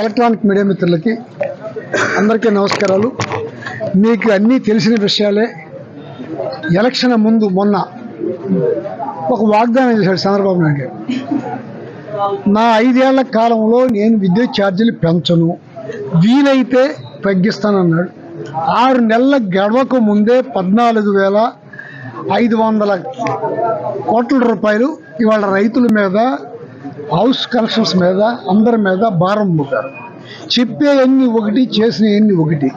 Electronic media మిత్రులకి అందరికీ నమస్కారాలు. మీకు అన్నీ తెలిసిన విషయాలే. ఎలక్షన్ ముందు మొన్న ఒక వాగ్దానం చేశాడు చంద్రబాబు నాయుడు నా ఐదేళ్ళ కాలంలో నేను విద్యుత్ ఛార్జీలు పెంచను. వీలైతే తగ్గిస్తానన్నాడు. ఆరు నెలల గడవక ముందే పద్నాలుగు వేల ఐదు వందల కోట్ల రూపాయలు ఇవాళ రైతుల మీద హౌస్ కలెక్షన్స్ మీద అందరి మీద భారం మోపారు చెప్పే ఒకటి చేసినవన్నీ ఒకటి.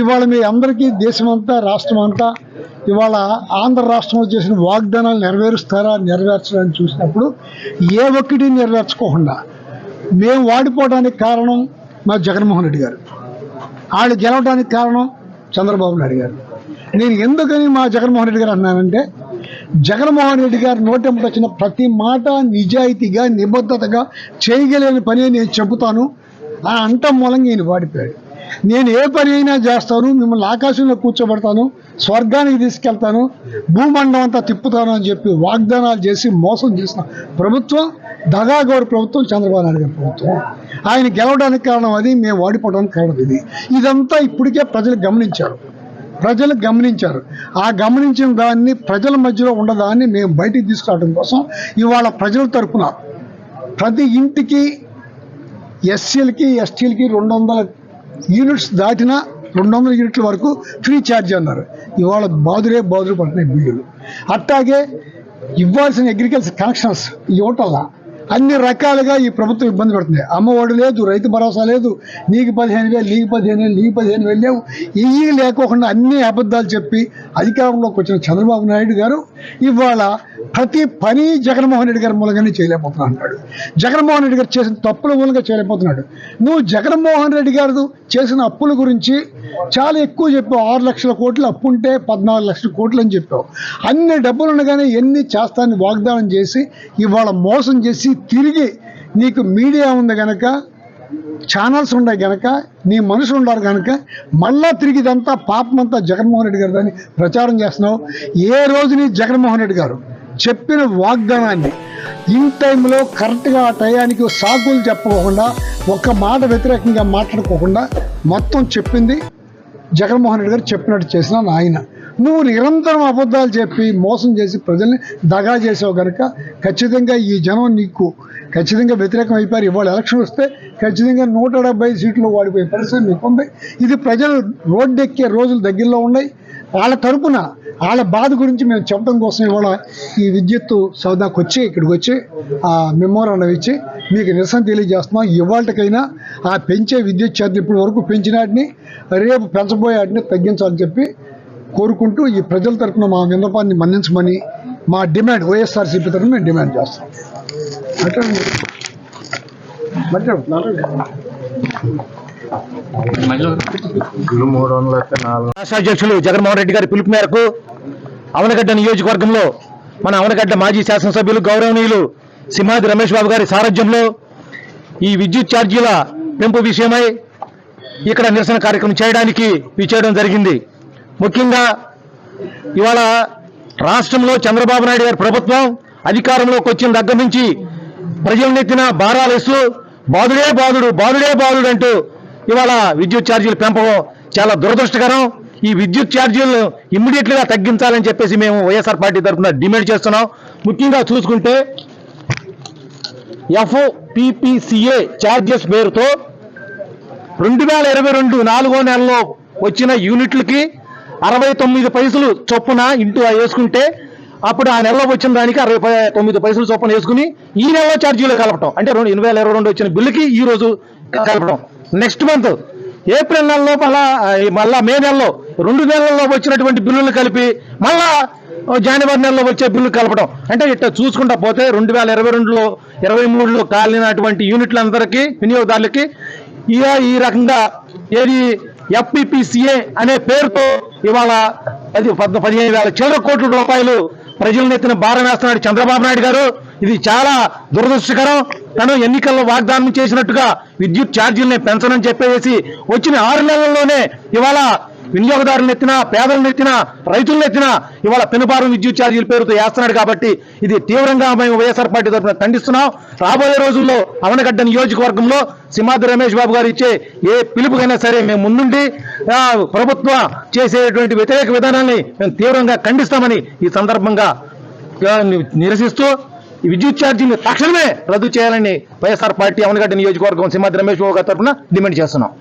ఇవాళ మీ అందరికీ దేశమంతా రాష్ట్రం అంతా ఇవాళ ఆంధ్ర రాష్ట్రంలో చేసిన వాగ్దానాలు నెరవేరుస్తారా నెరవేర్చడానికి చూసినప్పుడు ఏ ఒక్కటి నెరవేర్చుకోకుండా మేము వాడిపోవడానికి కారణం మా జగన్మోహన్ రెడ్డి గారు. వాళ్ళు గెలవడానికి కారణం చంద్రబాబు నాయుడు గారు. నేను ఎందుకని మా జగన్మోహన్ రెడ్డి గారు అన్నానంటే జగన్మోహన్ రెడ్డి గారు నోటెంపటి వచ్చిన ప్రతి మాట నిజాయితీగా నిబద్ధతగా చేయగలిగిన పని నేను చెబుతాను. ఆ అంటం మూలంగా ఈయన వాడిపోయాడు. నేను ఏ పని అయినా చేస్తాను మిమ్మల్ని ఆకాశంలో కూర్చోబెడతాను స్వర్గానికి తీసుకెళ్తాను భూమండం అంతా తిప్పుతాను అని చెప్పి వాగ్దానాలు చేసి మోసం చేసిన ప్రభుత్వం దగాగౌర ప్రభుత్వం చంద్రబాబు నాయుడు గారి ప్రభుత్వం. ఆయన గెలవడానికి కారణం అది మేము వాడిపోవడానికి కారణం ఇది. ఇదంతా ఇప్పటికే ప్రజలు గమనించారు. ప్రజలు గమనించారు. ఆ గమనించిన దాన్ని ప్రజల మధ్యలో ఉండదాన్ని మేము బయటికి తీసుకురావడం కోసం ఇవాళ ప్రజల తరఫున ప్రతి ఇంటికి ఎస్సీలకి ఎస్టీలకి రెండు వందల యూనిట్స్ దాటిన రెండు వందల యూనిట్ల వరకు ఫ్రీ ఛార్జ్ అన్నారు. ఇవాళ బాదురే బాదురు పడుతున్నాయి బిల్లులు. అట్టాగే ఇవ్వాల్సిన అగ్రికల్చర్ కనెక్షన్స్ ఇవ్వటల్లా అన్ని రకాలుగా ఈ ప్రభుత్వం ఇబ్బంది పెడుతుంది. అమ్మఒడి లేదు రైతు భరోసా లేదు నీకు పదిహేను వేలు నీకు పదిహేను వేలు నీకు పదిహేను వేలు లేవు. ఇవి లేకోకుండా అన్ని అబద్ధాలు చెప్పి అధికారంలోకి వచ్చిన చంద్రబాబు నాయుడు గారు ఇవాళ ప్రతి పని జగన్మోహన్ రెడ్డి గారి మూలంగానే చేయలేకపోతున్నా అంటాడు జగన్మోహన్ రెడ్డి గారు చేసిన తప్పుల మూలంగా చేయలేకపోతున్నాడు. నువ్వు జగన్మోహన్ రెడ్డి గారు చేసిన అప్పుల గురించి చాలా ఎక్కువ చెప్పావు. ఆరు లక్షల కోట్లు అప్పు ఉంటే పద్నాలుగు లక్షల కోట్లు అని చెప్పావు. అన్ని డబ్బులు ఉండగానే ఎన్ని చేస్తానని వాగ్దానం చేసి ఇవాళ మోసం చేసి తిరిగి నీకు మీడియా ఉంది కనుక ఛానల్స్ ఉన్నాయి కనుక నీ మనుషులు ఉన్నారు కనుక మళ్ళా తిరిగి ఇదంతా పాపమంతా జగన్మోహన్ రెడ్డి గారు దాన్ని ప్రచారం చేస్తున్నావు. ఏ రోజు నీ జగన్మోహన్ రెడ్డి గారు చెప్పిన వాగ్దానాన్ని ఇన్ టైంలో కరెక్ట్గా ఆ టయానికి సాకులు చెప్పకుండా ఒక్క మాట వ్యతిరేకంగా మాట్లాడుకోకుండా మొత్తం చెప్పింది జగన్మోహన్ రెడ్డి గారు చెప్పినట్టు చేసిన ఆయన నువ్వు నిరంతరం అబద్ధాలు చెప్పి మోసం చేసి ప్రజల్ని దగా చేసావు కనుక ఖచ్చితంగా ఈ జనం నీకు ఖచ్చితంగా వ్యతిరేకం అయిపోయారు. ఇవాళ ఎలక్షన్ వస్తే ఖచ్చితంగా నూట డెబ్బై సీట్లు వాడిపోయే పరిస్థితి మీకు ఉంది ఇది ప్రజలు రోడ్డెక్కే రోజులు దగ్గరలో ఉన్నాయి. వాళ్ళ తరపున వాళ్ళ బాధ గురించి మేము చెప్పడం కోసం ఇవాళ ఈ విద్యుత్ సౌదాకు వచ్చి ఇక్కడికి వచ్చి ఆ మెమోరాండం ఇచ్చి మీకు నిరసన తెలియజేస్తున్నాం. ఇవాళకైనా ఆ పెంచే విద్యుత్ ఛార్జీలు ఇప్పటి వరకు పెంచిన వాటిని రేపు పెంచబోయే వాటిని తగ్గించాలని చెప్పి కోరుకుంటూ ఈ ప్రజల తరపున మా విన్నపాన్ని మన్నించమని మా డిమాండ్ వైఎస్ఆర్సీపీ తరఫున మేము డిమాండ్ చేస్తాం అట్లా మూడు రాష్ట్రాధ్యక్షులు జగన్మోహన్ రెడ్డి గారి పిలుపు మేరకు అవనగడ్డ నియోజకవర్గంలో మన అవనగడ్డ మాజీ శాసనసభ్యులు గౌరవనీయులు సింహాది రమేష్ బాబు గారి సారథ్యంలో ఈ విద్యుత్ ఛార్జీల పెంపు విషయమై ఇక్కడ నిరసన కార్యక్రమం చేయడానికి విచ్చేయడం జరిగింది. ముఖ్యంగా ఇవాళ రాష్ట్రంలో చంద్రబాబు నాయుడు గారి ప్రభుత్వం అధికారంలోకి వచ్చిన దగ్గర నుంచి ప్రజలనెత్తిన భారాలేస్తూ బాధుడే బాధుడు బాధుడే బాధుడు అంటూ ఇవాళ విద్యుత్ ఛార్జీలు పెంపకం చాలా దురదృష్టకరం. ఈ విద్యుత్ ఛార్జీలను ఇమ్మీడియట్లీగా తగ్గించాలని చెప్పేసి మేము వైఎస్ఆర్ పార్టీ తరఫున డిమాండ్ చేస్తున్నాం. ముఖ్యంగా చూసుకుంటే ఎఫ్ఓపిపిసిఏ ఛార్జెస్ పేరుతో రెండు వేల ఇరవై రెండు నాలుగో నెలలో వచ్చిన యూనిట్లకి అరవై తొమ్మిది పైసలు చొప్పున ఇంటూ వేసుకుంటే అప్పుడు ఆ నెలలో వచ్చిన దానికి అరవై తొమ్మిది పైసలు చొప్పున వేసుకుని ఈ నెలలో ఛార్జీలు కలపటం. అంటే రెండు ఎనిమిది వేల ఇరవై రెండు వచ్చిన బిల్లుకి ఈ రోజు కలపడం నెక్స్ట్ మంత్ ఏప్రిల్ నెలలో లోపల మళ్ళా మే నెలలో రెండు నెలల్లో వచ్చినటువంటి బిల్లులు కలిపి మళ్ళా జనవరి నెలలో వచ్చే బిల్లు కలపడం. అంటే ఇట్లా చూసుకుంటా పోతే రెండు వేల ఇరవై రెండులో ఇరవై మూడులో కాలినటువంటి యూనిట్లందరికీ వినియోగదారులకి ఇక ఈ రకంగా ఏది ఎఫ్పిపిసిఏ అనే పేరుతో ఇవాళ పది పదిహేను వేల చిల్లర కోట్ల రూపాయలు ప్రజల ఎత్తిన భారం వేస్తున్నాడు చంద్రబాబు నాయుడు గారు. ఇది చాలా దురదృష్టకరం. తను ఎన్నికల్లో వాగ్దానం చేసినట్టుగా విద్యుత్ ఛార్జీలని పెంచనని చెప్పేసి వచ్చిన ఆరు నెలల్లోనే ఇవాళ వినియోగదారులను ఎత్తినా పేదలను ఎత్తినా రైతులను ఎత్తినా ఇవాళ పెనుపారం విద్యుత్ ఛార్జీల పేరుతో వేస్తున్నాడు కాబట్టి ఇది తీవ్రంగా మేము వైఎస్ఆర్ పార్టీ తరఫున ఖండిస్తున్నాం. రాబోయే రోజుల్లో అవనగడ్డ నియోజకవర్గంలో సింహాద్రి రమేష్ బాబు గారు ఇచ్చే ఏ పిలుపుకైనా సరే మేము ముందుండి ప్రభుత్వం చేసేటువంటి వ్యతిరేక విధానాన్ని మేము తీవ్రంగా ఖండిస్తామని ఈ సందర్భంగా నిరసిస్తూ విద్యుత్ ఛార్జీని తక్షణమే రద్దు చేయాలని వైఎస్ఆర్ పార్టీ అవనగడ్డ నియోజకవర్గం సింహాద్రి రమేష్ బాబు గారి తరఫున డిమాండ్ చేస్తున్నాం.